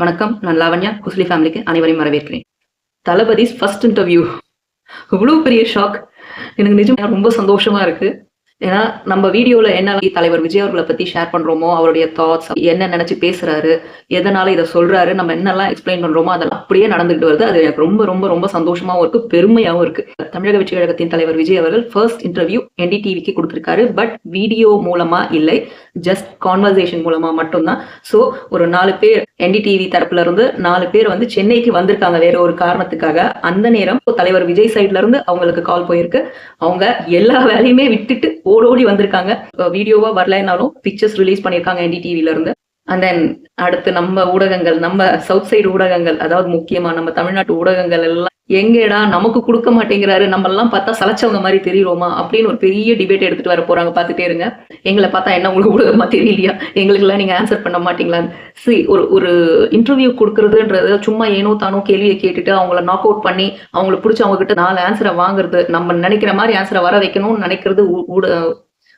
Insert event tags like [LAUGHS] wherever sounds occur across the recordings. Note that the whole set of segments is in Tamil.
வணக்கம் நான் லாவண்யா குஸ்லி ஃபேமிலிக்கு அனைவரையும் வரவேற்கிறேன். தளபதி ஃபர்ஸ்ட் இன்டர்வியூ இவ்வளோ பெரிய ஷாக் எனக்கு நிஜம் ரொம்ப சந்தோஷமா இருக்கு. ஏன்னா நம்ம வீடியோல என்ன தலைவர் விஜய் அவர்களை பத்தி ஷேர் பண்றோமோ அவருடைய தாட்ஸ் என்ன நினைச்சு பேசுறாரு எதனால இதை சொல்றாரு நம்ம என்னெல்லாம் எக்ஸ்பிளைன் பண்றோமோ அதெல்லாம் அப்படியே நடந்துகிட்டு வருது. அது எனக்கு ரொம்ப ரொம்ப ரொம்ப சந்தோஷமாவும் இருக்கு பெருமையாவும் இருக்கு. தமிழக வெற்றி கழகத்தின் தலைவர் விஜய் அவர்கள் ஃபர்ஸ்ட் இன்டர்வியூ என்டிடிவிக்கு கொடுத்திருக்காரு. பட் வீடியோ மூலமா இல்லை ஜஸ்ட் கான்வர்சேஷன் மூலமா மட்டும்தான். ஸோ ஒரு நாலு பேர் என்டிடிவி தரப்புல இருந்து நாலு பேர் வந்து சென்னைக்கு வந்திருக்காங்க வேற ஒரு காரணத்துக்காக. அந்த நேரம் தலைவர் விஜய் சைட்ல இருந்து அவங்களுக்கு கால் போயிருக்கு. அவங்க எல்லா வேலையுமே விட்டுட்டு ஓடோடி வந்திருக்காங்க. வீடியோவா வரலைனாலும் பிக்சர்ஸ் ரிலீஸ் பண்ணியிருக்காங்க என்டிடிவில இருந்து. அண்ட் தென் அடுத்து நம்ம ஊடகங்கள் நம்ம சவுத் சைடு ஊடகங்கள் அதாவது முக்கியமா நம்ம தமிழ்நாட்டு ஊடகங்கள் எல்லாம் எங்கேடா நமக்கு கொடுக்க மாட்டேங்கிறாரு நம்ம எல்லாம் பார்த்தா சலைச்சவங்க மாதிரி தெரியுறோமா? அப்படின்னு ஒரு பெரிய டிபேட் எடுத்துட்டு வர போறாங்க. பார்த்துட்டே இருங்க. எங்களை பார்த்தா என்ன உங்களுக்கு ஊடகமா தெரியலையா? எங்களுக்கு எல்லாம் நீங்க ஆன்சர் பண்ண மாட்டீங்களான்னு. சரி ஒரு ஒரு இன்டர்வியூ கொடுக்கறதுன்றது சும்மா ஏனோ தானோ கேள்வியை கேட்டுட்டு அவங்கள நாக் அவுட் பண்ணி அவங்களுக்கு பிடிச்ச அவங்க கிட்ட நாலு ஆன்சரை வாங்குறது நம்ம நினைக்கிற மாதிரி ஆன்சரை வர வைக்கணும்னு நினைக்கிறது ஊட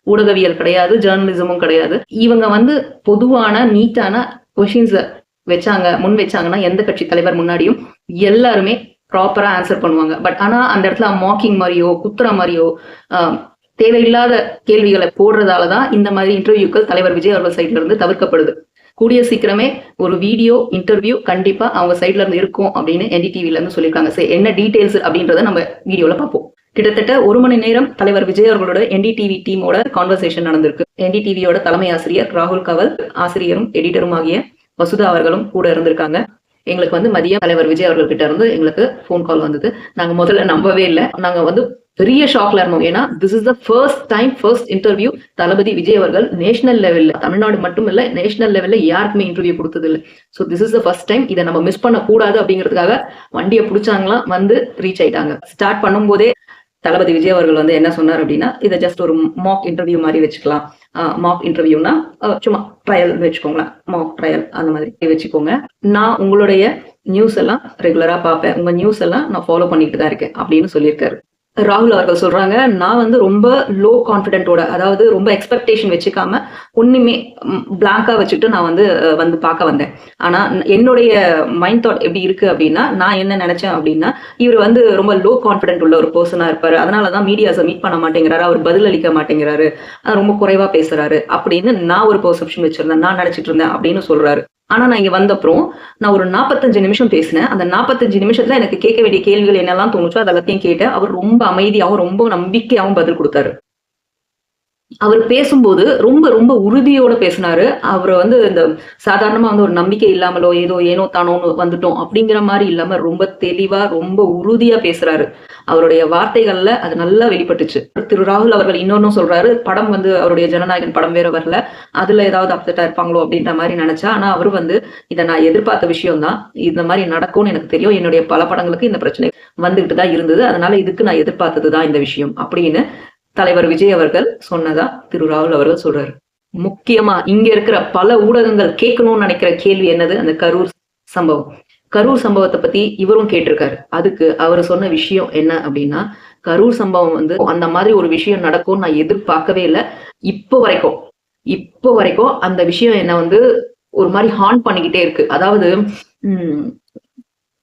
ஊடகவியல் கிடையாது ஜேர்னலிசமும் கிடையாது. இவங்க வந்து பொதுவான நீட்டான கொஷின்ஸை வச்சாங்க முன் வச்சாங்கன்னா எந்த கட்சி தலைவர் முன்னாடியும் எல்லாருமே ப்ராப்பரா ஆன்சர் பண்ணுவாங்க. பட் ஆனா அந்த இடத்துல மாக்கிங் மாதிரியோ குத்துற மாதிரியோ ஆஹ், தேவையில்லாத கேள்விகளை போடுறதால தான் இந்த மாதிரி இன்டர்வியூக்கள் தலைவர் விஜய் அவர்கள் சைட்ல இருந்து தவிர்க்கப்படுது. கூடிய சீக்கிரமே ஒரு வீடியோ இன்டர்வியூ கண்டிப்பா அவங்க சைட்ல இருந்து இருக்கும் அப்படின்னு என்டிடிவில இருந்து சொல்லியிருக்காங்க. சரி என்ன டீடைல்ஸ் அப்படின்றத நம்ம வீடியோல பார்ப்போம். கிட்டத்தட்ட ஒரு மணி நேரம் தலைவர் விஜய் அவர்களோட என்டிடிவி டீமோட கான்வர்சேஷன் நடந்திருக்கு. என்டிடிவியோட தலைமை ஆசிரியர் ராகுல் கவல் ஆசிரியரும் எடிட்டரும் ஆகிய வசுதா அவர்களும் கூட இருந்திருக்காங்க. எங்களுக்கு வந்து மதியம் தலைவர் விஜய் அவர்கள் கிட்ட இருந்து எங்களுக்கு ஃபோன் கால் வந்தது. நாங்க முதல்ல நம்பவே இல்லை. நாங்க வந்து பெரிய ஷாக்ல இருந்தோம். ஏன்னா this is the first time first interview தளபதி விஜய் அவர்கள் நேஷனல் லெவல்ல தமிழ்நாடு மட்டும் இல்ல நேஷனல் லெவல்ல யாருக்குமே இன்டர்வியூ கொடுத்தது இல்லை so this is the first time இதை நம்ம மிஸ் பண்ண கூடாது அப்படிங்கிறதுக்காக வண்டியை பிடிச்சாங்களாம் வந்து ரீச் ஆயிட்டாங்க. ஸ்டார்ட் பண்ணும்போதே தளபதி விஜய் அவர்கள் வந்து என்ன சொன்னார் அப்படின்னா இதை ஜஸ்ட் ஒரு மாக் இன்டர்வியூ மாதிரி வச்சுக்கலாம். மாக் இன்டர்வியூனா சும்மா ட்ரையல் வச்சுக்கோங்களேன். மாக் ட்ரையல் அந்த மாதிரி வச்சுக்கோங்க. நான் உங்களுடைய நியூஸ் எல்லாம் ரெகுலரா பார்ப்பேன். உங்க நியூஸ் எல்லாம் நான் ஃபாலோ பண்ணிட்டு தான் இருக்கேன் அப்படின்னு சொல்லியிருக்காரு. ராகுல் அவர்கள் சொல்றாங்க நான் வந்து ரொம்ப லோ கான்பிடென்ட்டோட அதாவது ரொம்ப எக்ஸ்பெக்டேஷன் வச்சுக்காம ஒண்ணுமே பிளாங்கா வச்சுட்டு நான் வந்து வந்து பார்க்க வந்தேன். ஆனா என்னுடைய மைண்ட் தாட் எப்படி இருக்கு அப்படின்னா நான் என்ன நினைச்சேன் அப்படின்னா இவர் வந்து ரொம்ப லோ கான்ஃபிடென்ட் உள்ள ஒரு பர்சனா இருப்பாரு. அதனாலதான் மீடியாஸை மீட் பண்ண மாட்டேங்கிறாரு அவர் பதில் அளிக்க மாட்டேங்கிறாரு ரொம்ப குறைவா பேசுறாரு அப்படின்னு நான் ஒரு பெர்செப்ஷன் வச்சிருந்தேன் நான் நினைச்சிட்டு இருந்தேன் அப்படின்னு சொல்றாரு. ஆனா நான் இங்க வந்தப்புறம் நான் ஒரு நாற்பத்தஞ்சு நிமிஷம் பேசினேன். அந்த நாற்பத்தஞ்சு நிமிஷத்துல எனக்கு கேட்க வேண்டிய கேள்விகள் என்னெல்லாம் தோணுச்சோ அது எல்லாத்தையும் கேட்டேன். அவர் ரொம்ப அமைதியாகவும் ரொம்ப நம்பிக்கையாகவும் பதில் கொடுத்தாரு. அவர் பேசும்போது ரொம்ப ரொம்ப உறுதியோட பேசினாரு. அவர் வந்து இந்த சாதாரணமா வந்து ஒரு நம்பிக்கை இல்லாமலோ ஏதோ ஏனோ தானோன்னு வந்துட்டோம் அப்படிங்கிற மாதிரி இல்லாம ரொம்ப தெளிவா ரொம்ப உறுதியா பேசுறாரு. அவருடைய வார்த்தைகள்ல அது நல்லா வெளிப்பட்டுச்சு. திரு ராகுல் அவர்கள் இன்னொன்னும் சொல்றாரு படம் வந்து அவருடைய ஜனநாயகன் படம் வேற வரல. அதுல ஏதாவது அப்செட்டா இருப்பாங்களோ அப்படின்ற மாதிரி நினைச்சா ஆனா அவர் வந்து இதை நான் எதிர்பார்த்த விஷயம் தான். இந்த மாதிரி நடக்கும்னு எனக்கு தெரியும். என்னுடைய பல படங்களுக்கு இந்த பிரச்சனை வந்துகிட்டு தான் இருந்தது. அதனால இதுக்கு நான் எதிர்பார்த்தது தான் இந்த விஷயம் அப்படின்னு தலைவர் விஜய் அவர்கள் சொன்னதா திரு ராகுல் அவர்கள் சொல்றாரு. முக்கியமா இங்க இருக்கிற பல ஊடகங்கள் கேட்கணும்னு நினைக்கிற கேள்வி என்னது? அந்த கரூர் சம்பவம். கரூர் சம்பவத்தை பத்தி இவரும் கேட்டிருக்காரு. அதுக்கு அவர் சொன்ன விஷயம் என்ன அப்படின்னா கரூர் சம்பவம் வந்து அந்த மாதிரி ஒரு விஷயம் நடக்கும்னு நான் எதிர்பார்க்கவே இல்லை. இப்போ வரைக்கும் இப்போ வரைக்கும் அந்த விஷயம் என்ன வந்து ஒரு மாதிரி ஹார்ன் பண்ணிக்கிட்டே இருக்கு. அதாவது உம்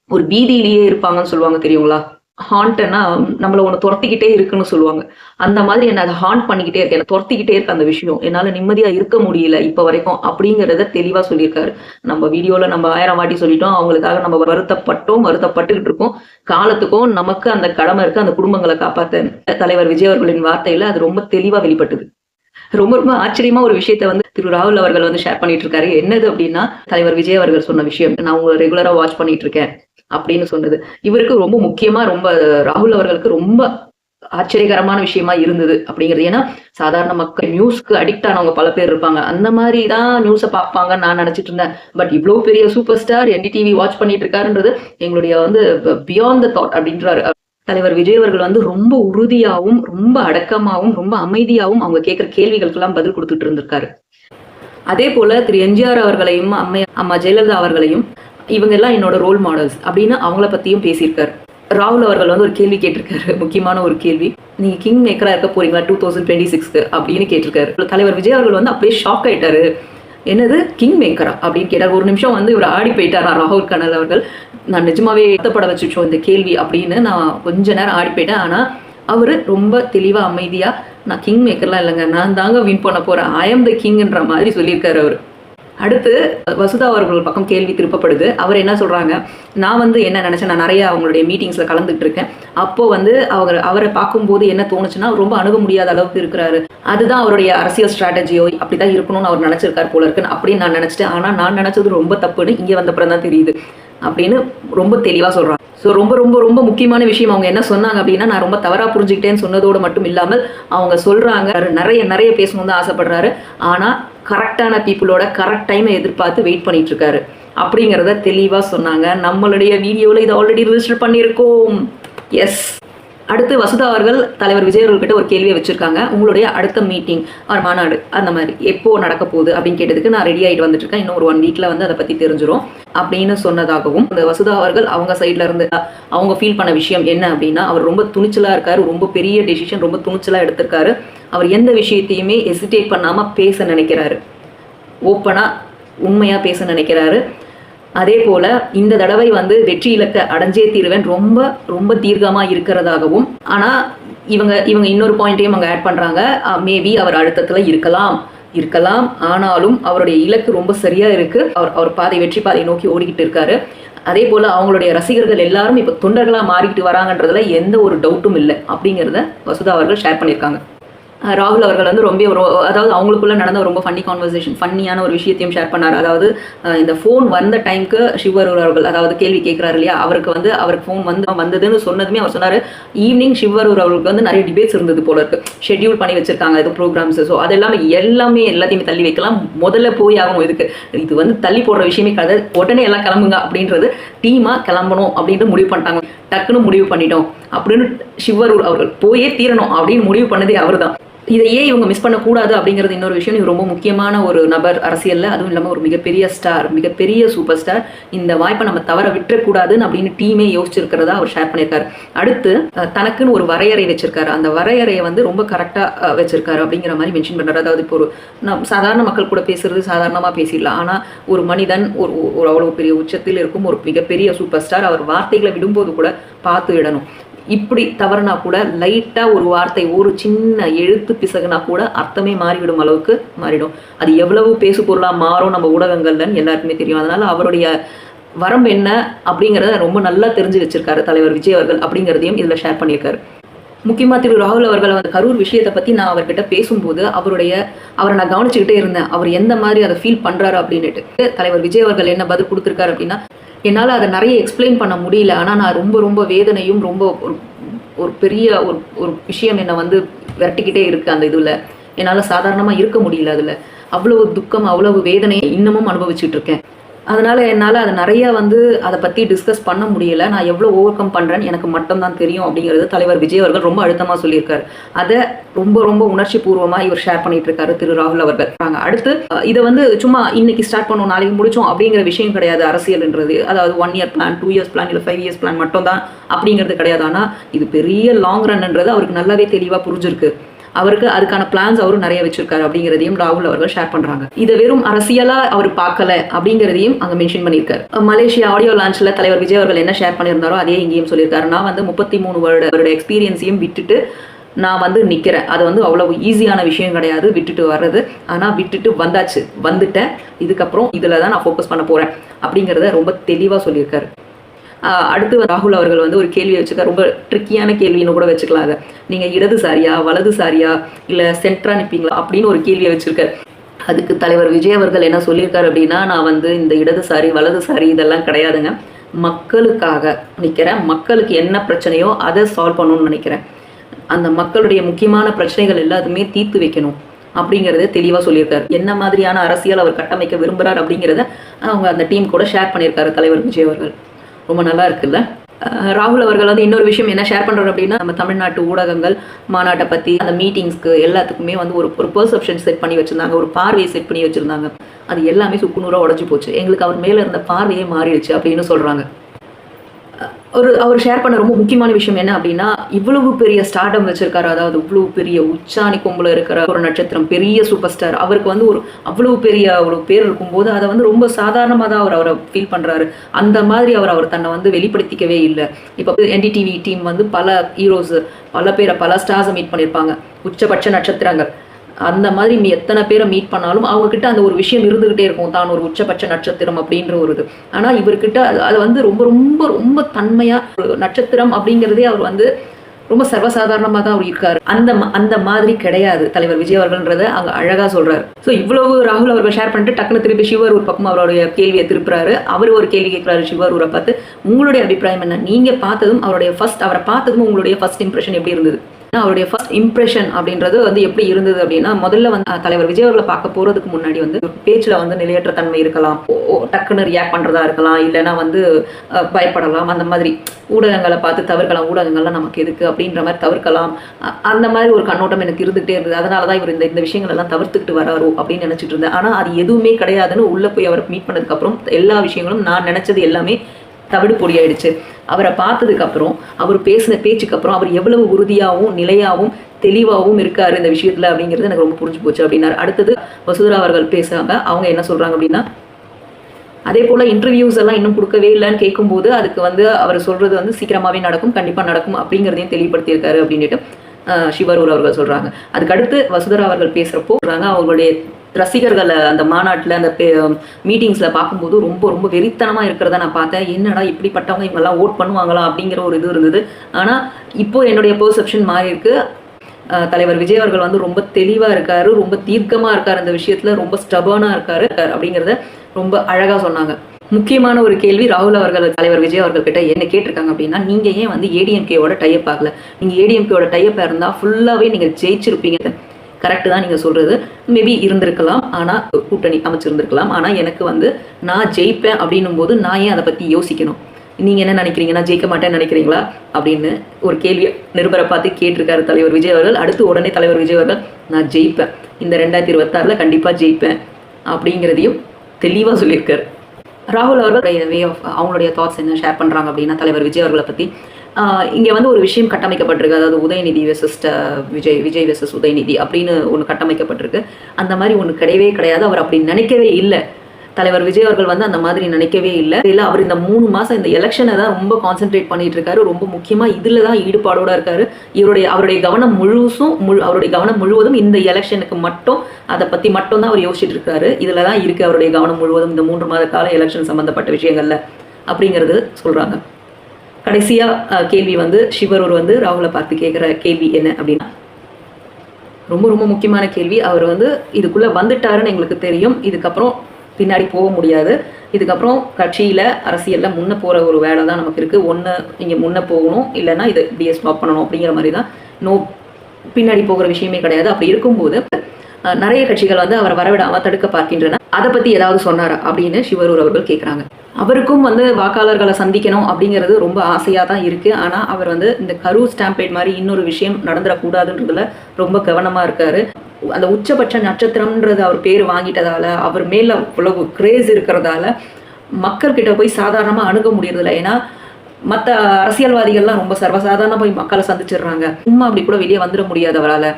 ஒரு பீதியிலேயே இருப்பாங்கன்னு சொல்லுவாங்க தெரியுங்களா? ஹாண்ட்னா நம்மள ஒண்ணு துரத்திக்கிட்டே இருக்குன்னு சொல்லுவாங்க. அந்த மாதிரி என்ன அதை ஹாண்ட் பண்ணிக்கிட்டே இருக்கு என்னை துரத்திக்கிட்டே இருக்கு அந்த விஷயம். என்னால நிம்மதியா இருக்க முடியல இப்ப வரைக்கும் அப்படிங்கிறத தெளிவா சொல்லியிருக்காரு. நம்ம வீடியோல நம்ம ஆயிரம் வாட்டி சொல்லிட்டோம். அவங்களுக்காக நம்ம வருத்தப்பட்டோம் வருத்தப்பட்டுக்கிட்டு இருக்கோம். காலத்துக்கும் நமக்கு அந்த கடமை இருக்கு. அந்த குடும்பங்களை காப்பாத்த தலைவர் விஜய் அவர்களின் வார்த்தையில அது ரொம்ப தெளிவா வெளிப்பட்டது. ரொம்ப ரொம்ப ஆச்சரியமா ஒரு விஷயத்த வந்து திரு ராகுல் அவர்கள் வந்து ஷேர் பண்ணிட்டு இருக்காரு. என்னது அப்படின்னா தலைவர் விஜய் அவர்கள் சொன்ன விஷயம். நான் உங்களை ரெகுலரா வாட்ச் பண்ணிட்டு இருக்கேன். அப்படின்னு சொன்னது. இவருக்கு ரொம்ப முக்கியமா ரொம்ப ராகுல் அவர்களுக்கு ரொம்ப ஆச்சரியகரமான விஷயமா இருந்தது அப்படிங்கிறது. ஏன்னா சாதாரண மக்கள் நியூஸ்க்கு அடிக்ட் ஆனவங்க பல பேர் இருப்பாங்க. அந்த மாதிரி தான் நியூஸை பார்ப்பாங்கன்னு நான் நினைச்சிட்டு இருந்தேன். பட் இவ்வளவு பெரிய சூப்பர் ஸ்டார் என்டிடிவி வாட்ச் பண்ணிட்டு இருக்காருன்றது எங்களுடைய வந்து பியாண்ட் த தாட் அப்படின்றாரு. தலைவர் விஜய் அவர்கள் வந்து ரொம்ப உறுதியாகவும் ரொம்ப அடக்கமாகவும் ரொம்ப அமைதியாகவும் அவங்க கேட்குற கேள்விகளுக்கெல்லாம் பதில் கொடுத்துட்டு இருந்திருக்காரு. அதே போல திரு எம்ஜிஆர் அவர்களையும் அம்மையா அம்மா ஜெயலலிதா அவர்களையும் இவங்க எல்லாம் என்னோட ரோல் மாடல்ஸ் அப்படின்னு அவங்கள பத்தியும் பேசியிருக்காரு. ராகுல் அவர்கள் வந்து ஒரு கேள்வி கேட்டிருக்காரு. [LAUGHS] முக்கியமான ஒரு கேள்வி. நீங்க கிங் மேக்கரா இருக்க போறீங்களா? டூ தௌசண்ட் டுவெண்ட்டி சிக்ஸ்க்கு அப்படின்னு கேட்டிருக்காரு. தலைவர் விஜய் அவர்கள் வந்து அப்படியே ஷாக் ஆயிட்டாரு. என்னது? கிங் மேக்கரா அப்படின்னு கேட்டார். ஒரு நிமிஷம் வந்து இவர் ஆடி போயிட்டாரா? ராகுல் கனல் அவர்கள்? நான் நிஜமாவே வருத்தப்பட வச்சுச்சோம் இந்த கேள்வி அப்படின்னு நான் கொஞ்ச நேரம் ஆடி போயிட்டேன். ஆனால் அவர் ரொம்ப தெளிவாக அமைதியாக நான் கிங் மேக்கர்லாம் இல்லைங்க. நான் தாங்க வின் பண்ண போகிறேன் ஐ ஆம் த கிங்ன்ற மாதிரி சொல்லியிருக்காரு அவர். அடுத்து வசுதா அவர்கள் பக்கம் கேள்வி திருப்பப்படுது. அவர் என்ன சொல்கிறாங்க நான் வந்து என்ன நினச்சேன்? நான் நிறைய அவங்களுடைய மீட்டிங்ஸில் கலந்துகிட்டு இருக்கேன் அப்போது வந்து அவர் அவரை பார்க்கும்போது என்ன தோணுச்சுன்னா ரொம்ப அணுக முடியாத அளவுக்கு இருக்கிறாரு. அதுதான் அவருடைய அரசியல் ஸ்ட்ராட்டஜியோ அப்படிதான் இருக்கணும்னு அவர் நினச்சிருக்கார் போல இருக்குன்னு அப்படின்னு நான் நினச்சிட்டேன். ஆனால் நான் நினச்சது ரொம்ப தப்புன்னு இங்கே வந்தப்புறம் தான் தெரியுது அப்படின்னு ரொம்ப தெளிவாக சொல்கிறாங்க ஸோ ரொம்ப ரொம்ப ரொம்ப முக்கியமான விஷயம். அவங்க என்ன சொன்னாங்க அப்படின்னா நான் ரொம்ப தவறாக புரிஞ்சுக்கிட்டேன்னு சொன்னதோடு மட்டும் இல்லாமல் அவங்க சொல்கிறாங்க நிறைய நிறைய பேசணும்னு தான் ஆசைப்படுறாரு. ஆனால் கரெக்டான பீப்புளோட கரெக்ட் டைமை எதிர்பார்த்து வெயிட் பண்ணிட்டு இருக்காரு அப்படிங்கிறத தெளிவாக சொன்னாங்க. நம்மளுடைய வீடியோவில் இதை ஆல்ரெடி ரிஜிஸ்டர் பண்ணியிருக்கோம். எஸ் அடுத்து வசுதா அவர்கள் தலைவர் விஜய் அவர்கள்கிட்ட ஒரு கேள்வியை வச்சுருக்காங்க. உங்களுடைய அடுத்த மீட்டிங் ஒரு மாநாடு அந்த மாதிரி எப்போ நடக்க போகுது அப்படின்னு கேட்டதுக்கு நான் ரெடி ஆகிட்டு வந்துட்டு இருக்கேன் இன்னும் ஒரு ஒன் வீக்கில் வந்து அதை பற்றி தெரிஞ்சிடும் அப்படின்னு சொன்னதாகவும் இந்த வசுதா அவர்கள் அவங்க சைடில் இருந்து அவங்க ஃபீல் பண்ண விஷயம் என்ன அப்படின்னா அவர் ரொம்ப துணிச்சலாக இருக்காரு. ரொம்ப பெரிய டெசிஷன் ரொம்ப துணிச்சலாக எடுத்திருக்காரு. அவர் எந்த விஷயத்தையுமே எசிடேட் பண்ணாமல் பேச நினைக்கிறாரு. ஓப்பனாக உண்மையாக பேச நினைக்கிறாரு. அதே போல் இந்த தடவை வந்து வெற்றி இலக்க அடைஞ்சே தீர்வேன். ரொம்ப ரொம்ப தீர்க்கமாக இருக்கிறதாகவும் ஆனால் இவங்க இவங்க இன்னொரு பாயிண்ட்டையும் அவங்க ஆட் பண்ணுறாங்க மேபி அவர் அழுத்தத்தில் இருக்கலாம் இருக்கலாம். ஆனாலும் அவருடைய இலக்கு ரொம்ப சரியாக இருக்குது அவர் அவர் பாதை வெற்றி பாதையை நோக்கி ஓடிக்கிட்டு இருக்காரு. அதே போல் அவங்களுடைய ரசிகர்கள் எல்லாரும் இப்போ தொண்டர்களாக மாறிக்கிட்டு வராங்கன்றதுல எந்த ஒரு டவுட்டும் இல்லை. அப்படிங்கிறத வசுதா அவர்கள் ஷேர் பண்ணியிருக்காங்க. ராகுல் அவர்கள் வந்து ரொம்ப ஒரு அதாவது அவங்களுக்குள்ள நடந்த ரொம்ப ஃபன்னி கான்வர்சேஷன் ஃபன்னியான ஒரு விஷயத்தையும் ஷேர் பண்ணார். அதாவது இந்த ஃபோன் வந்த டைம்க்கு சிவர் அவர்கள் அதாவது கேள்வி கேட்குறாரு இல்லையா? அவருக்கு வந்து அவருக்கு ஃபோன் வந்து வந்ததுன்னு சொன்னதுமே அவர் சொன்னார். ஈவினிங் சிவரூர் அவர்களுக்கு வந்து நிறைய டிபேட்ஸ் இருந்தது போல இருக்கு. ஷெட்யூல் பண்ணி வச்சிருக்காங்க இது ப்ரோக்ராம்ஸ் ஸோ அது எல்லாமே எல்லாமே எல்லாத்தையுமே தள்ளி வைக்கலாம். முதல்ல போய் ஆகும் இதுக்கு. இது வந்து தள்ளி போடுற விஷயமே கிடையாது. உடனே எல்லாம் கிளம்புங்க அப்படின்றது டீமாக கிளம்பணும் அப்படின்ட்டு முடிவு பண்ணிட்டாங்க. டக்குன்னு முடிவு பண்ணிட்டோம். அப்படின்னு சிவரூர் அவர்கள் போயே தீரணும் அப்படின்னு முடிவு பண்ணதே அவர் தான் இதையே இவங்க மிஸ் பண்ணக்கூடாது அப்படிங்கிறது இன்னொரு விஷயம். இது ரொம்ப முக்கியமான ஒரு நபர் அரசியலில். அதுவும் இல்லாமல் ஒரு மிகப்பெரிய ஸ்டார் மிகப்பெரிய சூப்பர் ஸ்டார் இந்த வாய்ப்பை நம்ம தவற விட்டுறக்கூடாதுன்னு அப்படின்னு டீமே யோசிச்சிருக்கிறதா அவர் ஷேர் பண்ணியிருக்காரு. அடுத்து தனக்குன்னு ஒரு வரையறை வச்சிருக்காரு. அந்த வரையறையை வந்து ரொம்ப கரெக்டாக வச்சிருக்காரு அப்படிங்கிற மாதிரி மென்ஷன் பண்ணுறாரு அதாவது இப்போ ஒரு நம் சாதாரண மக்கள் கூட பேசுறது சாதாரணமாக பேசிடலாம். ஆனால் ஒரு மனிதன் ஒரு ஒரு அவ்வளோ பெரிய உச்சத்தில் இருக்கும். ஒரு மிகப்பெரிய சூப்பர் ஸ்டார் அவர் வார்த்தைகளை விடும்போது கூட பார்த்து விடணும். இப்படி தவறுனா கூட லைட்டா ஒரு வார்த்தை ஒரு சின்ன எழுத்து பிசகுனா கூட அர்த்தமே மாறிவிடும் அளவுக்கு மாறிடும். அது எவ்வளவு பேசு பொருளா மாறும் நம்ம ஊடகங்கள்லன்னு எல்லாருக்குமே தெரியும். அதனால அவருடைய வரம்பு என்ன அப்படிங்கிறத ரொம்ப நல்லா தெரிஞ்சு வச்சிருக்காரு தலைவர் விஜய் அவர்கள் அப்படிங்கிறதையும் இதுல ஷேர் பண்ணியிருக்காரு. முக்கியமா திரு ராகுல் அவர்கள் அந்த கரூர் விஷயத்தை பத்தி நான் அவர்கிட்ட பேசும்போது அவருடைய அவரை நான் கவனிச்சுக்கிட்டே இருந்தேன். அவர் எந்த மாதிரி அதை ஃபீல் பண்றாரு அப்படின்னுட்டு. தலைவர் விஜய் அவர்கள் என்ன பதில் கொடுத்துருக்காரு அப்படின்னா என்னால் அதை நிறைய எக்ஸ்பிளைன் பண்ண முடியல. ஆனால் நான் ரொம்ப ரொம்ப வேதனையும் ரொம்ப ஒரு ஒரு பெரிய ஒரு ஒரு விஷயம் என்னை வந்து விரட்டிக்கிட்டே இருக்கு அந்த இதில். என்னால் சாதாரணமாக இருக்க முடியல அதில். அவ்வளவு துக்கம் அவ்வளவு வேதனையை இன்னமும் அனுபவிச்சுட்டு இருக்கேன். அதனால் என்னால் அதை நிறைய வந்து அதை பற்றி டிஸ்கஸ் பண்ண முடியல. நான் எவ்வளோ ஓவர் கம் பண்ணுறேன்னு எனக்கு மட்டும்தான் தெரியும் அப்படிங்கிறது தலைவர் விஜய் அவர்கள் ரொம்ப அழுத்தமாக சொல்லியிருக்காரு. அதை ரொம்ப ரொம்ப உணர்ச்சி பூர்வமாக இவர் ஷேர் பண்ணிட்டு இருக்காரு திரு ராகுல் அவர்கள். நாங்கள் அடுத்து இதை வந்து சும்மா இன்னைக்கு ஸ்டார்ட் பண்ணோம் நாளைக்கு முடிச்சோம் அப்படிங்கிற விஷயம் கிடையாது அரசியல்ன்றது. அதாவது one year plan two years plan இல்லை ஃபைவ் இயர்ஸ் பிளான் மட்டும் தான் அப்படிங்கிறது கிடையாது. ஆனால் இது பெரிய லாங் ரன்ன்றது அவருக்கு நல்லாவே தெளிவாக புரிஞ்சிருக்கு. அவருக்கு அதுக்கான பிளான்ஸ் அவரும் நிறைய வச்சிருக்காரு அப்படிங்கிறதையும் ராகுல் அவர்கள் ஷேர் பண்றாங்க. இதை வெறும் அரசியலா அவர் பார்க்கல அப்படிங்கிறதையும் அங்க மென்ஷன் பண்ணியிருக்காரு. மலேசியா ஆடியோ லான்ச்ல தலைவர் விஜய் அவர்கள் என்ன ஷேர் பண்ணியிருந்தாரோ அதே இங்கேயும் சொல்லியிருக்காரு. நான் வந்து முப்பத்தி மூணு வருட அவருடைய எக்ஸ்பீரியன்ஸையும் விட்டுட்டு நான் வந்து நிற்கிறேன் அது வந்து அவ்வளவு ஈஸியான விஷயம் கிடையாது. விட்டுட்டு வர்றது. ஆனால் விட்டுட்டு வந்தாச்சு. வந்துட்டேன். இதுக்கப்புறம் இதில் தான் நான் ஃபோக்கஸ் பண்ண போகிறேன் அப்படிங்கிறத ரொம்ப தெளிவாக சொல்லியிருக்காரு. அடுத்து ராகுல் அவர்கள் வந்து ஒரு கேள்வி வச்சுக்க ரொம்ப ட்ரிக்கியான கேள்வின்னு கூட வச்சுக்கலாம் அதை நீங்கள் இடதுசாரியா வலதுசாரியா இல்லை சென்ட்ரா நிற்பீங்களா அப்படின்னு ஒரு கேள்வியை வச்சிருக்காரு. அதுக்கு தலைவர் விஜய் அவர்கள் என்ன சொல்லியிருக்காரு அப்படின்னா நான் வந்து இந்த இடதுசாரி வலதுசாரி இதெல்லாம் கிடையாதுங்க. மக்களுக்காக நிற்கிறேன் மக்களுக்கு என்ன பிரச்சனையோ அதை சால்வ் பண்ணணும்னு நினைக்கிறேன். அந்த மக்களுடைய முக்கியமான பிரச்சனைகள் எல்லாத்தையுமே தீர்த்து வைக்கணும் அப்படிங்கிறத தெளிவாக சொல்லியிருக்காரு. என்ன மாதிரியான அரசியல் அவர் கட்டமைக்க விரும்புகிறார் அப்படிங்கிறத அவங்க அந்த டீம் கூட ஷேர் பண்ணியிருக்காரு தலைவர் விஜய் அவர்கள். ரொம்ப நல்லா இருக்குல்ல? ராகுல் அவர்கள் வந்து இன்னொரு விஷயம் என்ன ஷேர் பண்றாரு அப்படின்னா நம்ம தமிழ்நாட்டு ஊடகங்கள் மாநாட்டை பத்தி அந்த மீட்டிங்ஸ்க்கு எல்லாத்துக்குமே வந்து ஒரு ஒரு பெர்செப்ஷன் செட் பண்ணி வச்சிருந்தாங்க ஒரு பார்வையை செட் பண்ணி வச்சிருந்தாங்க. அது எல்லாமே சுக்குநூறா உடஞ்சி போச்சு. எங்களுக்கு அவர் மேல இருந்த பார்வையே மாறிடுச்சு அப்படின்னு சொல்றாங்க. ஒரு அவர் ஷேர் பண்ண ரொம்ப முக்கியமான விஷயம் என்ன அப்படின்னா இவ்வளவு பெரிய ஸ்டார்டம் வச்சிருக்காரு. அதாவது இவ்வளவு பெரிய உச்சாணி கொம்புல இருக்கிற ஒரு நட்சத்திரம் பெரிய சூப்பர் ஸ்டார் அவருக்கு வந்து ஒரு அவ்வளவு பெரிய ஒரு பேர் இருக்கும்போது அதை வந்து ரொம்ப சாதாரணமாக தான் அவர் அவரை ஃபீல் பண்றாரு. அந்த மாதிரி அவர் அவர் தன்னை வந்து வெளிப்படுத்திக்கவே இல்லை. இப்போ என்டிடிவி டீம் வந்து பல ஹீரோஸ் பல பேரை பல ஸ்டார்ஸை மீட் பண்ணியிருப்பாங்க உச்சபட்ச நட்சத்திரங்கள். அந்த மாதிரி நீ எத்தனை பேரை மீட் பண்ணாலும் அவங்க கிட்ட அந்த ஒரு விஷயம் இருந்துகிட்டே இருக்கும். தான் ஒரு உச்சபட்ச நட்சத்திரம் அப்படின்ற ஒரு இது. ஆனா இவர்கிட்ட அது அது வந்து ரொம்ப ரொம்ப ரொம்ப தன்மையா ஒரு நட்சத்திரம் அப்படிங்கிறதே அவர் வந்து ரொம்ப சர்வசாதாரணமாக தான் அவர் இருக்காரு. அந்த அந்த மாதிரி கிடையாது தலைவர் விஜய் அவர்கள்ன்றத அங்க அழகா சொல்றாரு. ஸோ இவ்வளவு ராகுல் அவர்கள் ஷேர் பண்ணிட்டு டக்குனு திருப்பி சிவர் ஒரு பக்கம் அவருடைய கேள்வியை திருப்புறாரு. அவர் ஒரு கேள்வி கேட்கிறாரு ஊரை பார்த்து உங்களுடைய அபிப்பிராயம் என்ன? நீங்க பார்த்ததும் அவருடைய ஃபர்ஸ்ட் அவரை பார்த்ததும் உங்களுடைய ஃபர்ஸ்ட் இம்ப்ரெஷன் எப்படி இருந்தது? அப்படின்னா அவருடைய ஃபர்ஸ்ட் இம்ப்ரெஷன் அப்படின்றது வந்து எப்படி இருந்தது அப்படின்னா முதல்ல வந்து தலைவர் விஜய் அவர்களை பார்க்க போறதுக்கு முன்னாடி வந்து பேச்சில் வந்து நிலையற்ற தன்மை இருக்கலாம். டக்குன்னு ரியாக்ட் பண்றதா இருக்கலாம். இல்லைன்னா வந்து பயப்படலாம். அந்த மாதிரி ஊடகங்களை பார்த்து தவிர்க்கலாம். ஊடகங்கள்லாம் நமக்கு எதுக்கு அப்படின்ற மாதிரி தவிர்க்கலாம். அந்த மாதிரி ஒரு கண்ணோட்டம் எனக்கு இருந்துகிட்டே இருந்தது. அதனால தான் இவர் இந்த இந்த விஷயங்கள் எல்லாம் தவிர்த்துக்கிட்டு வராரோ அப்படின்னு நினைச்சிட்டு இருந்தேன். ஆனா அது எதுவுமே கிடையாதுன்னு உள்ளே போய் அவரை மீட் பண்ணதுக்கப்புறம் எல்லா விஷயங்களும் நான் நினைச்சது எல்லாமே தவிடு பொடியாயிடுச்சு. அவரை பார்த்ததுக்கு அப்புறம் அவர் பேசின பேச்சுக்கு அப்புறம் அவர் எவ்வளவு உறுதியாகவும் நிலையாகவும் தெளிவாகவும் இருக்காரு இந்த விஷயத்துல அப்படிங்கிறது எனக்கு ரொம்ப புரிஞ்சு போச்சு அப்படின்னாரு. அடுத்தது வசுதரா அவர்கள் பேசுகிறாங்க அவங்க என்ன சொல்றாங்க அப்படின்னா அதே போல இன்டர்வியூஸ் எல்லாம் இன்னும் கொடுக்கவே இல்லைன்னு கேட்கும்போது அதுக்கு வந்து அவர் சொல்றது வந்து சீக்கிரமாவே நடக்கும் கண்டிப்பா நடக்கும் அப்படிங்கிறதையும் தெளிவுபடுத்தியிருக்காரு அப்படின்ட்டு சிவரூர் அவர்கள் சொல்றாங்க. அதுக்கு அடுத்து வசுதரா அவர்கள் பேசுறப்போ சொல்கிறாங்க அவங்களுடைய ரசிகர்களை அந்த மாநாட்டில் அந்த மீட்டிங்ஸில் பார்க்கும்போது ரொம்ப ரொம்ப வெறித்தனமாக இருக்கிறத நான் பார்த்தேன். என்னடா இப்படிப்பட்டவங்க இவங்கெல்லாம் ஓட் பண்ணுவாங்களா அப்படிங்கிற ஒரு இது இருந்தது. ஆனால் இப்போ என்னுடைய பெர்செப்ஷன் மாறி இருக்கு. தலைவர் விஜய் அவர்கள் வந்து ரொம்ப தெளிவாக இருக்காரு ரொம்ப தீர்க்கமாக இருக்கார் அந்த விஷயத்துல ரொம்ப ஸ்டபனாக இருக்காரு அப்படிங்கிறத ரொம்ப அழகாக சொன்னாங்க. முக்கியமான ஒரு கேள்வி ராகுல் அவர்கள் தலைவர் விஜய் அவர்கள் கிட்ட என்ன கேட்டிருக்காங்க அப்படின்னா நீங்கள் ஏன் வந்து ஏடிஎம்கேவோட டைப் ஆகல? நீங்கள் ஏடிஎம்கேவோட டைப்பாக இருந்தால் ஃபுல்லாகவே நீங்கள் ஜெயிச்சிருப்பீங்க. கரெக்டு தான் நீங்க சொல்றது. மேபி இருந்திருக்கலாம். ஆனா கூட்டணி அமைச்சிருந்திருக்கலாம். ஆனா எனக்கு வந்து நான் ஜெயிப்பேன் அப்படின்னும் போது நான் ஏன் அதை பத்தி யோசிக்கணும்? நீங்க என்ன நினைக்கிறீங்க? நான் ஜெயிக்க மாட்டேன்னு நினைக்கிறீங்களா? அப்படின்னு ஒரு கேள்வியை நிருபரை பார்த்து கேட்டிருக்காரு தலைவர் விஜய் அவர்கள். அடுத்து உடனே தலைவர் விஜய் அவர்கள் நான் ஜெயிப்பேன். இந்த ரெண்டாயிரத்தி இருபத்தாறுல கண்டிப்பாக ஜெயிப்பேன். அப்படிங்கிறதையும் தெளிவா சொல்லியிருக்காரு. ராகுல் அவர்கள் வே ஆஃப் அவங்களுடைய தாட்ஸ் என்ன? ஷேர் பண்றாங்க அப்படின்னா தலைவர் விஜய் அவர்களை பத்தி. இங்கே வந்து ஒரு விஷயம் கட்டமைக்கப்பட்டிருக்கு. அதாவது உதயநிதி வெசஸ் விஜய் விஜய் வெசஸ் உதயநிதி அப்படின்னு ஒன்று கட்டமைக்கப்பட்டிருக்கு. அந்த மாதிரி ஒன்று கிடையவே கிடையாது. அவர் அப்படி நினைக்கவே இல்லை. தலைவர் விஜய் அவர்கள் வந்து அந்த மாதிரி நினைக்கவே இல்லை. இல்லை அவர் இந்த மூணு மாதம் இந்த எலெக்ஷனை தான் ரொம்ப கான்சென்ட்ரேட் பண்ணிட்டு இருக்காரு ரொம்ப முக்கியமாக இதில் தான் ஈடுபாடோட இருக்காரு. இவருடைய அவருடைய கவனம் முழுசும் முழு அவருடைய கவனம் முழுவதும் இந்த எலெக்ஷனுக்கு மட்டும் அதை பற்றி மட்டும் தான் அவர் யோசிச்சுட்டு இருக்காரு. இதுல தான் இருக்குது அவருடைய கவனம் முழுவதும் இந்த மூன்று மாத கால எலெக்ஷன் சம்மந்தப்பட்ட விஷயங்களில் அப்படிங்கிறது சொல்கிறாங்க கடைசியா அஹ், கேள்வி வந்து சிவரூர் வந்து ராகுலை பார்த்து கேட்குற கேள்வி என்ன அப்படின்னா ரொம்ப ரொம்ப முக்கியமான கேள்வி. அவர் வந்து இதுக்குள்ள வந்துட்டாருன்னு எங்களுக்கு தெரியும். இதுக்கப்புறம் பின்னாடி போக முடியாது. இதுக்கப்புறம் கட்சியில அரசியல்ல முன்ன போற ஒரு வேலை தான் நமக்கு இருக்கு. ஒன்று இங்க முன்ன போகணும். இல்லைன்னா இதை இப்படியே ஸ்டாப் பண்ணணும் அப்படிங்கிற மாதிரி தான் நோ பின்னாடி போகிற விஷயமே கிடையாது. அப்படி இருக்கும்போது நிறைய கட்சிகள் வந்து அவரை வரவிடாமல் தடுக்க பார்க்கின்றன. அதை பத்தி ஏதாவது சொன்னாரா? அப்படின்னு சிவரூர் அவர்கள் கேட்குறாங்க அவருக்கும் வந்து வாக்காளர்களை சந்திக்கணும் அப்படிங்கிறது ரொம்ப ஆசையாக தான் இருக்கு. ஆனால் அவர் வந்து இந்த கரூர் ஸ்டாம்பேட் மாதிரி இன்னொரு விஷயம் நடந்துடக்கூடாதுன்றதுல ரொம்ப கவனமா இருக்காரு. அந்த உச்சபட்ச நட்சத்திரம்ன்றது அவர் பேர் வாங்கிட்டதால அவர் மேலே இவ்வளவு கிரேஸ் இருக்கிறதால மக்கள்கிட்ட போய் சாதாரணமாக அணுக முடியறதில்ல. ஏன்னா மற்ற அரசியல்வாதிகள்லாம் ரொம்ப சர்வசாதாரண போய் மக்களை சந்திச்சிடுறாங்க. சும்மா அப்படி கூட வெளியே வந்துட முடியாது அவரால்.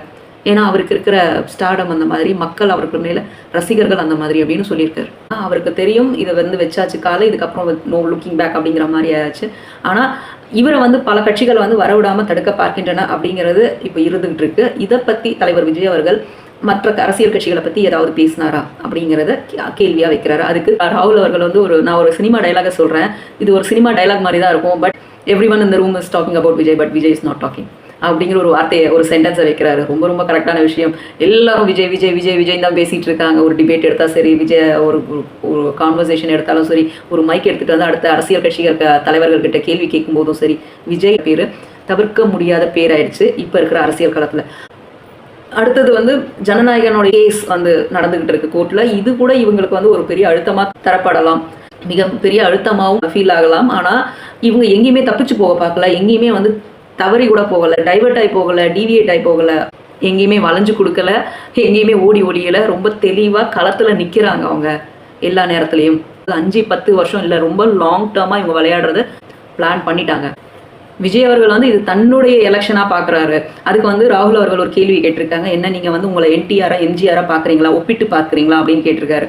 ஏன்னா அவருக்கு இருக்கிற ஸ்டார்டம் அந்த மாதிரி மக்கள் அவருக்கு மேல ரசிகர்கள் அந்த மாதிரி அப்படின்னு சொல்லியிருக்காரு. ஆனால் அவருக்கு தெரியும் இதை வந்து வச்சாச்சு காலை இதுக்கப்புறம் நோ லுக்கிங் பேக் அப்படிங்கிற மாதிரி ஆயாச்சு ஆனால் இவரை வந்து பல கட்சிகள் வந்து வரவிடாமல் தடுக்க பார்க்கின்றன அப்படிங்கிறது இப்போ இருந்துகிட்டு இருக்கு. இதை பற்றி தலைவர் விஜய் அவர்கள் மற்ற அரசியல் கட்சிகளை பற்றி ஏதாவது பேசினாரா அப்படிங்கிறத கே- வைக்கிறாரு. அதுக்கு ராகுல் அவர்கள் வந்து ஒரு நான் ஒரு சினிமா டைலாக சொல்கிறேன் இது ஒரு சினிமா டைலாக் மாதிரி தான் இருக்கும். பட் எவ்ரி ஒன் இந்த room is talking about Vijay but Vijay is not talking அப்படிங்கிற ஒரு வார்த்தையை ஒரு சென்டென்ஸை வைக்கிறாரு. ரொம்ப ரொம்ப கரெக்டான விஷயம். எல்லாரும் விஜய் விஜய் விஜய் விஜய் தான் பேசிட்டு இருக்காங்க. ஒரு டிபேட் எடுத்தா சரி விஜய் ஒரு ஒரு- கான்வர்சேஷன் எடுத்தாலும் சரி ஒரு மைக் எடுத்துட்டு வந்து அடுத்த அரசியல் கட்சிகள் தலைவர்கள்கிட்ட தலைவர்கள் கிட்ட கேள்வி கேட்கும் போதும் சரி விஜய் பேரு தவிர்க்க முடியாத பேராயிடுச்சு இப்ப இருக்கிற அரசியல் காலத்தில் அடுத்தது வந்து ஜனநாயகனுடைய கேஸ் வந்து நடந்துகிட்டு இருக்கு கோர்ட்ல இது கூட இவங்களுக்கு வந்து ஒரு பெரிய அழுத்தமா தரப்படலாம். மிக பெரிய அழுத்தமாகவும் ஃபீல் ஆகலாம். ஆனா இவங்க எங்கேயுமே தப்பிச்சு போக பார்க்கல. எங்கேயுமே வந்து தவறி கூட போகலை டைவர்ட் ஆகி போகலை டீவியேட் ஆகி போகல. எங்கேயுமே வளைஞ்சு கொடுக்கல எங்கேயுமே ஓடி ஒழியலை ரொம்ப தெளிவாக களத்துல நிக்கிறாங்க அவங்க எல்லா நேரத்துலயும். அஞ்சு பத்து வருஷம் இல்லை ரொம்ப லாங் டேர்மா இவங்க விளையாடுறது பிளான் பண்ணிட்டாங்க. விஜய் அவர்கள் வந்து இது தன்னுடைய எலெக்ஷனா பாக்குறாரு. அதுக்கு வந்து ராகுல் அவர்கள் ஒரு கேள்வி கேட்டிருக்காங்க. என்ன நீங்க வந்து உங்களை என்டிஆரா எம்ஜிஆரா பார்க்குறீங்களா ஒப்பிட்டு பார்க்குறீங்களா அப்படின்னு கேட்டிருக்காரு.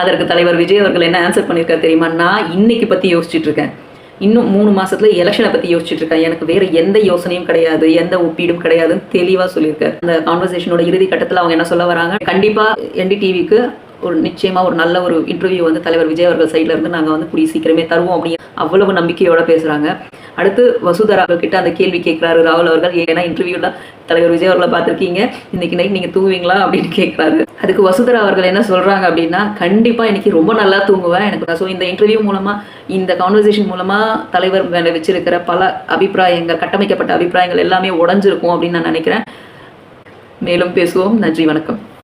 அதற்கு தலைவர் விஜய் அவர்கள் என்ன ஆன்சர் பண்ணியிருக்காரு தெரியுமா? நான் இன்னைக்கு பற்றி யோசிச்சுட்டு இருக்கேன். இன்னும் மூணு மாசத்துல எலெக்ஷனை பத்தி யோசிச்சுட்டு இருக்கேன். எனக்கு வேற எந்த யோசனையும் கிடையாது எந்த ஒப்பீடும் கிடையாதுன்னு தெளிவா சொல்லியிருக்காரு. அந்த கான்வர்சேஷனோட இறுதி கட்டத்துல அவங்க என்ன சொல்ல வராங்க? கண்டிப்பா என்டிடிவிக்கு ஒரு நிச்சயமாக ஒரு நல்ல ஒரு இன்டர்வியூ வந்து தலைவர் விஜய் அவர்கள் சைடில் இருந்து நாங்கள் வந்து கூடிய சீக்கிரமே தருவோம் அப்படின்னு அவ்வளவு நம்பிக்கையோட பேசுகிறாங்க அடுத்து வசுதரா அவர்கிட்ட அந்த கேள்வி கேட்குறாரு ராகுல் அவர்கள். ஏன்னா இன்டர்வியூவில் தலைவர் விஜய் அவர்களை பார்த்துருக்கீங்க. இன்னைக்கு நைட் நீங்கள் தூங்குவீங்களா அப்படின்னு கேட்குறாரு. அதுக்கு வசுதரா அவர்கள் என்ன சொல்கிறாங்க அப்படின்னா கண்டிப்பாக இன்னைக்கு ரொம்ப நல்லா தூங்குவேன். எனக்கு ஸோ இந்த இன்டர்வியூ மூலமாக இந்த கான்வர்சேஷன் மூலமாக தலைவர் மேலே வச்சிருக்கிற பல அபிப்பிராயங்கள் கட்டமைக்கப்பட்ட அபிப்பிராயங்கள் எல்லாமே உடஞ்சிருக்கும் அப்படின்னு நான் நினைக்கிறேன். மேலும் பேசுவோம். நன்றி வணக்கம்.